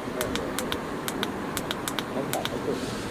Thank you.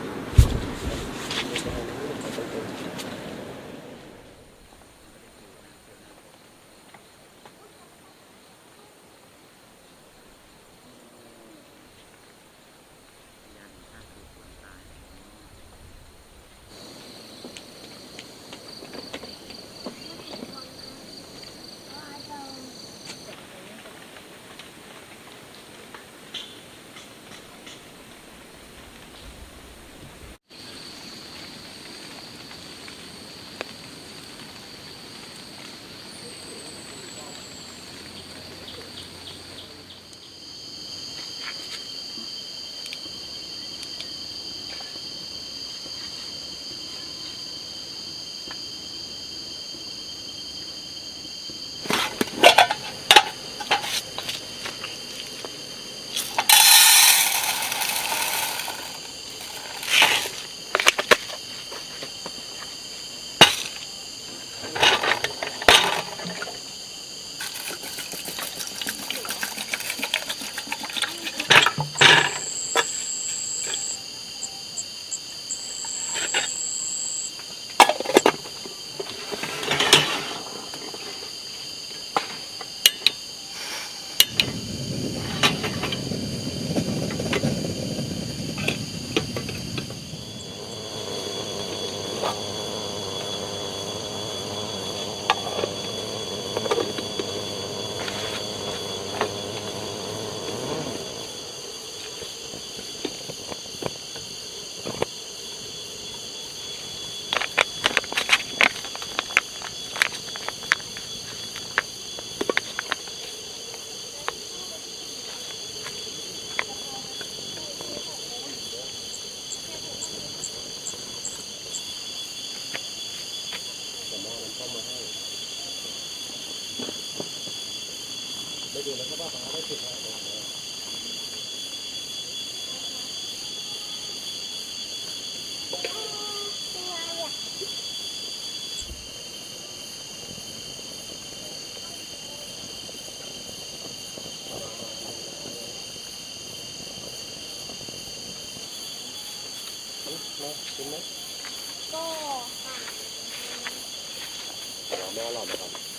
เดี๋ยวแ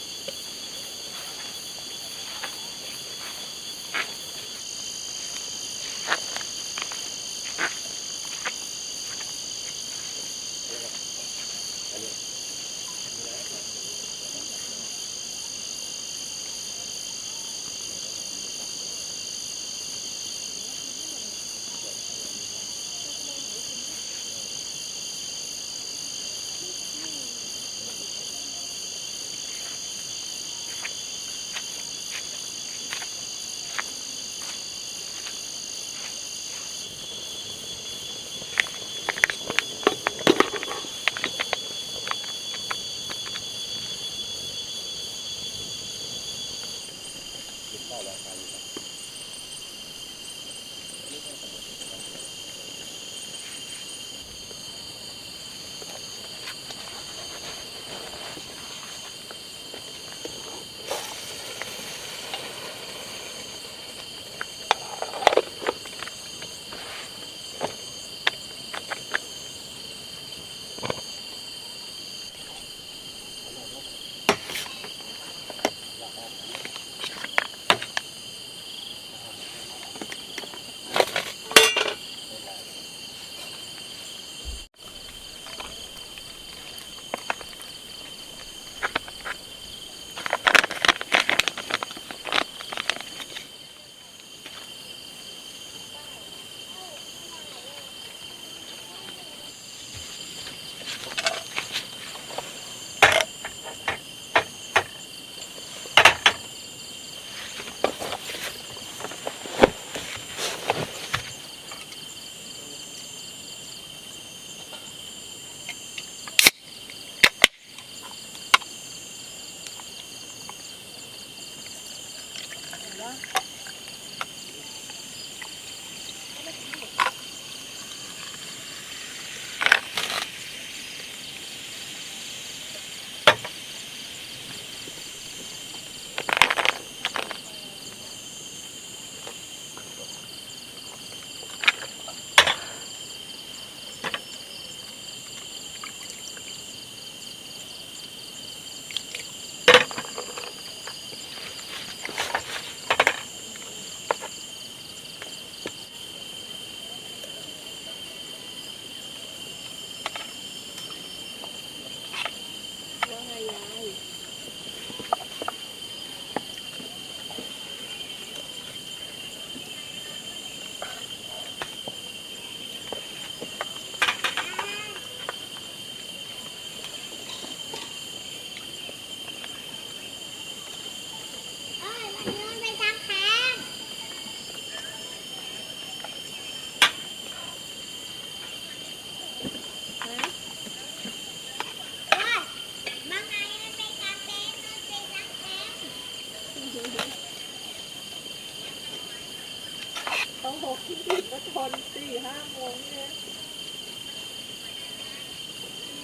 ต้องหกที่สิบก็ทนสี่ห้าโมงเนี่ย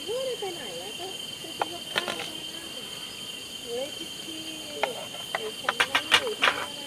ไม่ได้ไปไหนแล้วก็ไปซื้อกับข้าวไปนั่งเล็กที่ไอ้ฉันนั่งอยู่ที่นั่น